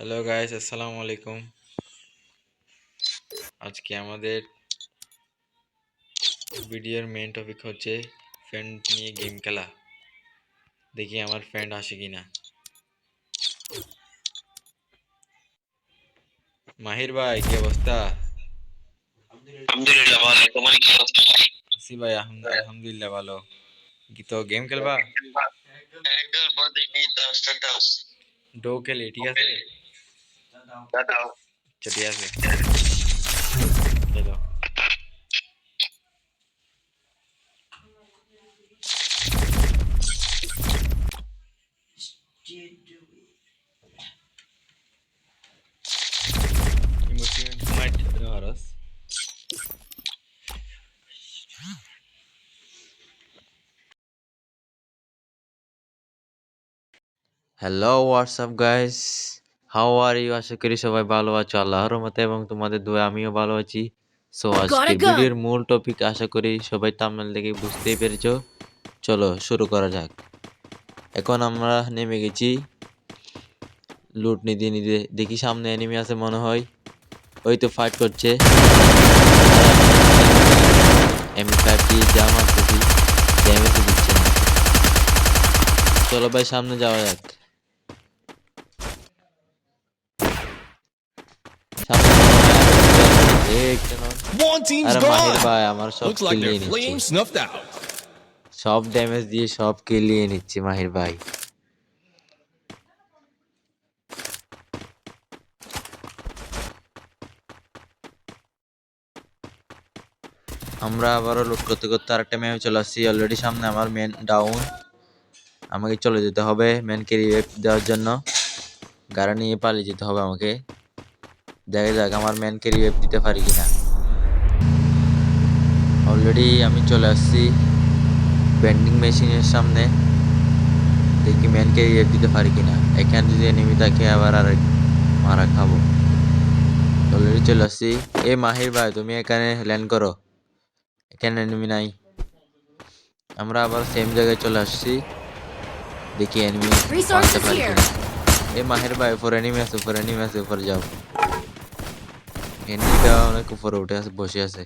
Hello guys আসসালামু আলাইকুম আজকে আমাদের ভিডিওর মেইন টপিক হচ্ছে ফ্রেন্ড নিয়ে গেম খেলা দেখি আমার ফ্রেন্ড আসে কিনা মাহির ভাই কি অবস্থা আলহামদুলিল্লাহ ভালো তোমার কি অবস্থা আসি ভাই আলহামদু- আলহামদুলিল্লাহ ভালো কি তো গেম খেলবা একদম বড় দেখি দশটা দশ ডো খেলি ঠিক আছে Dadao. Chati yake. Hello. hello what's up guys how are you আশা করি সবাই ভালো আছো। আল্লাহর রহমতে এবং তোমাদের দোয়া আমিও ভালো আছি। সো আজকের go. ভিডিওর মূল টপিক আশা করি সবাই থাম্বনেল দেখে বুঝতেই পেরেছ। চলো শুরু করা যাক। এখন আমরা নেমে গেছি। লুট নিতে নিতে দেখি সামনে এনিমি আছে মনে হয়। ওই তো ফাইট করছে। এম ফাইভটি যা মারতেছি ড্যামেজ দিচ্ছে না। চলো ভাই সামনে যাওয়া যাক সামনে এই একটা নয়। One team's আরে মাহির gone. ভাই আমার সব Looks like কিলিয়ে their flame নিচ্ছে snuffed out. সব ড্যামেজ দিয়ে সব কিলিয়ে নিচ্ছে মাহির ভাই। আমরা আবারও লুট করতে করতে আরেকটা ম্যামে চলে আসছি। অলরেডি সামনে আমার মেন ডাউন আমাকে চলে যেতে হবে মেনকে রিভেভ দেওয়ার জন্য। গাড়ি নিয়ে পালিয়ে যেতে হবে আমাকে। দেখা যাক আমার ম্যানকে রিভেভ দিতে পারি কিনা। অলরেডি আমি চলে আসছি বেন্ডিং মেশিনের সামনে। দেখি ম্যানকে রিভেভ দিতে পারি কিনা। এখানে যদি এনিমি থাকে আবার আর মারা খাব। অলরেডি চলে আসছি। এ মাহির ভাই তুমি এখানে ল্যান্ড করো। এখানে এনিমি নাই। আমরা আবার সেম জায়গায় চলে আসছি। দেখি এনিমি. এ মাহের ভাই উপর এনিমি আছে উপর এনিমি আছে উপরে যাও। এনিমিটা অনেক উপরে উঠে আছে বসে আছে।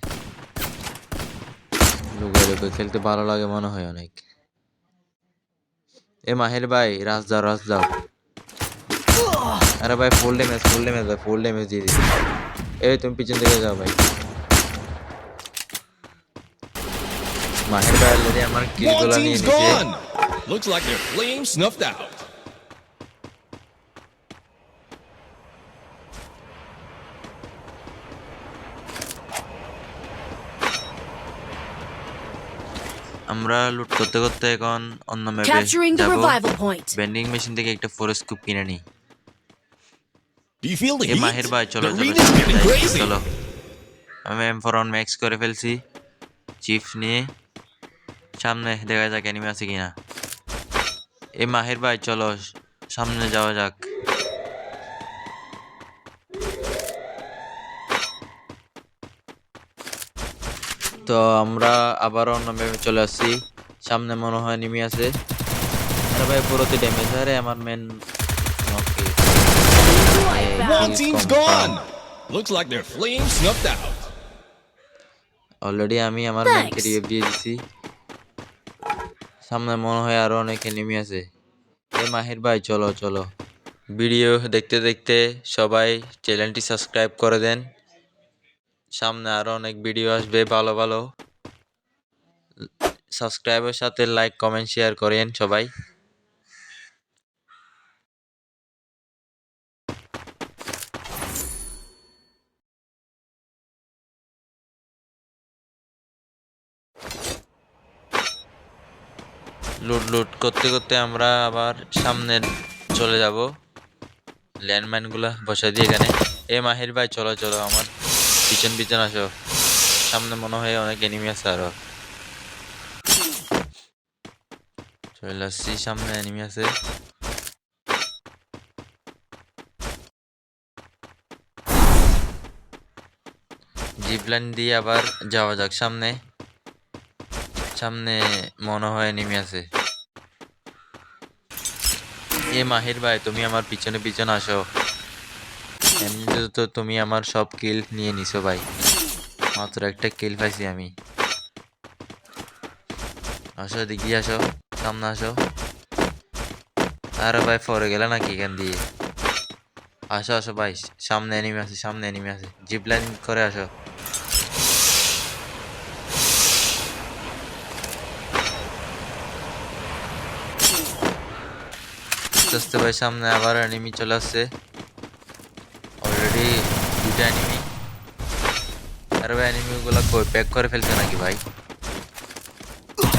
লুকে লুকে খেলতে ভালো লাগে মনে হয় অনেক। এ মাহের ভাই রাজ যাও রাজ যাও আরে ভাই ফুল ড্যামেজ ফুল ড্যামেজ ভাই ফুল ড্যামেজ দিয়ে দিচ্ছি। এই তুমি পিছন থেকে যাও ভাই। মাহের ভাই অলরেডি আমার কিল One নিয়ে team's Looks like their flame snuffed out. আমরা লুট করতে করতে এখন অন্য ম্যাপে যাব. বেন্ডিং মেশিন থেকে একটা ফোর স্কুপ কিনে নিই এ? মাহির ভাই চলো চলো. চলো আমি এম ফোর ম্যাক্স করে ফেলছি। চিপস নিয়ে। সামনে দেখা যাক অ্যানিমে আছে কিনা। এ মাহির ভাই চলো সামনে যাওয়া যাক। তো আমরা আবার অন্য ম্যাপে চলে আসছি। সামনে মনে হয় নিমি আছে। আরে ভাই পুরোতে ড্যামেজ আরে আমার main okay One team's gone. Looks like their flame snuffed out. Already আমি আমার. ম্যানকে রিভ দিয়ে দিছি। সামনে মনে হয় আরও অনেক এনিমি আছে। এ মাহির ভাই চলো চলো। ভিডিও দেখতে দেখতে সবাই চ্যানেলটি সাবস্ক্রাইব করে দেন। সামনে আরও অনেক ভিডিও আসবে, ভালো ভালো। সাবস্ক্রাইবের সাথে লাইক কমেন্ট শেয়ার করেন সবাই। লুট লুট করতে করতে আমরা আবার সামনে চলে যাব। ল্যান্ডমাইনগুলো বসাই দিয়ে এখানে। এ মাহির ভাই, চলো চলো আমার। পিছন পিছন আসো। সামনে মনে হয় অনেক এনিমি আছে আরও। চলে সামনে এনিমি আছে। জিপলাইন দিয়ে আবার যাওয়া যাক, সামনে। সামনে মনে হয় নেমে আছে। এ মাহির ভাই, তুমি আমার পিছনে পিছনে আসো। এমনিতে তো তুমি আমার সব কিল নিয়ে নিছো ভাই। মাত্র একটা কিল পাইছি আমি। আসো দেখি আসো, সামনে আসো। আরে ভাই, পরে গেলে নাকি এখান দিয়ে? আসো আসো ভাই, সামনে এনিমি আছে, সামনে এনিমি আছে। জিপ লাইন করে আসো। আস্তে ভাই সামনে আবার এনিমি চলে আসছে। দুটা এনিমি আরে ভাই এনিমি গুলো কই প্যাক করে ফেলছে নাকি ভাই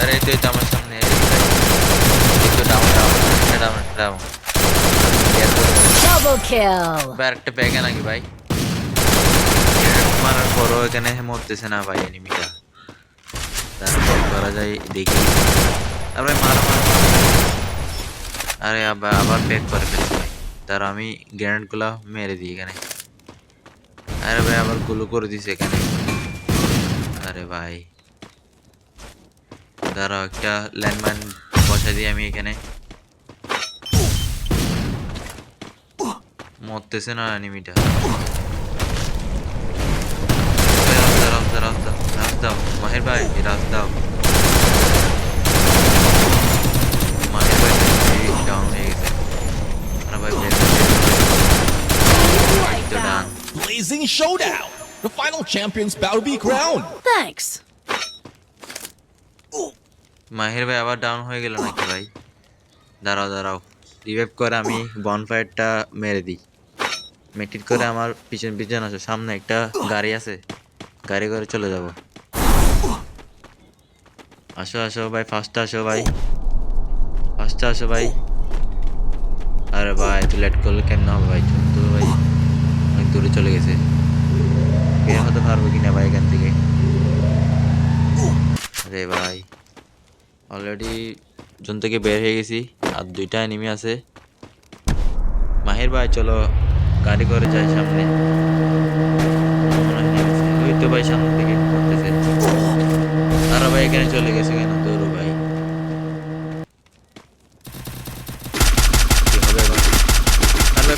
আরে এই তো এই তো আমার সামনে এই তো ভাই। এই তো down down down down Double kill. ভাই আরেকটা প্যাকে নাকি ভাই মারার পরও এখানে মরতেছে না ভাই এনিমিটা তারপর করা যায় দেখি আর ভাই মারো মারো মারো। আরে আবার আবার প্যাক করে ফেলছে ভাই তার আমি গ্রেনেডগুলা মেরে দিই এখানে আরে ভাই, আবারগুলো করে দিছে এখানে। আরে ভাই। দাঁড়াও, একটা ল্যান্ডমাইন বসাই দিই আমি এখানে। মরতেছে না এনিমিটা। রাস্তা রাস্তা রাস্তা রাস্তা মাহির ভাই রাস্তা মাহির ভাই ডাউন হয়ে গেছে আরে ভাই ব্রেক তো ডান Blazing showdown. The final champion's about to be crowned. Thanks. মাহির ভাই আবার ডাউন হয়ে গেল নাকি ভাই? দাঁড়াও দাঁড়াও। রিভাইভ করে আমি বনফায়ারটা মেরে দিই। মেটিট করে আমার পিছন পিছন আসো সামনে একটা গাড়ি আছে। গাড়ি করে চলে যাব। আসো আসো ভাই ফার্স্টে আসো ভাই। ফার্স্টে আসো ভাই। আরে ভাই তুই লেট করলে কেন হবে ভাই? তো ভাই অনেক দূরে চলে গেছে। বের হতে পারব কিনা ভাই এখান থেকে? আরে ভাই অলরেডি জোন থেকে বের হয়ে গেছি আর দুইটা এনিমি আছে। মাহির ভাই চলো গাড়ি করে যাই সামনে। ওই তো ভাই সামনে থেকে করতেছে আরও ভাই এখানে চলে গেছে কেন? দৌড়ো ভাই।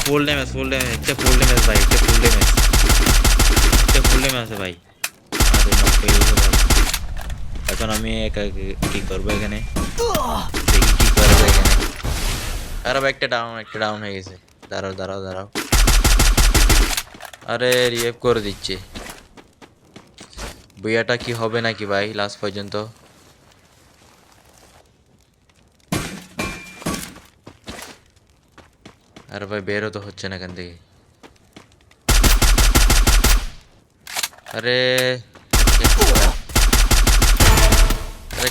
ফুল ড্যামেজ ফুল ড্যামেজ একটা ফুল ড্যামেজ ভাই একটা ফুল ড্যামেজ একটা ফুল ড্যামেজ আছে ভাই আরে নক হয়ে গেছে ভাই এখন আমি একা কি- কি করব এখানে দেখি কি করা যায় এখানে আরে ভাই একটা ডাউন একটা ডাউন হয়ে গেছে দাঁড়াও দাঁড়াও দাঁড়াও আরে রিয়েভ করে দিচ্ছে বইয়াটা কি হবে নাকি ভাই লাস্ট পর্যন্ত আরে ভাই বেরো তো হচ্ছে না এখান থেকে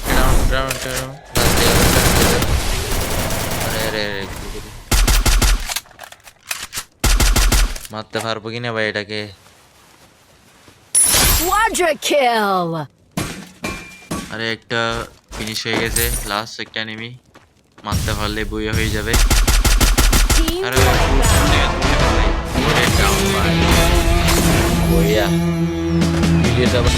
ডাউন ডাউন ডাউন আরে আরে আরে কি করি? মারতে পারব কিনা ভাই এটাকে. আরে একটা ফিনিশ হয়ে গেছে লাস্ট একটা এনিমি মারতে পারলে বইয়া হয়ে যাবে আরে। বইয়া ভিডিওটা আবার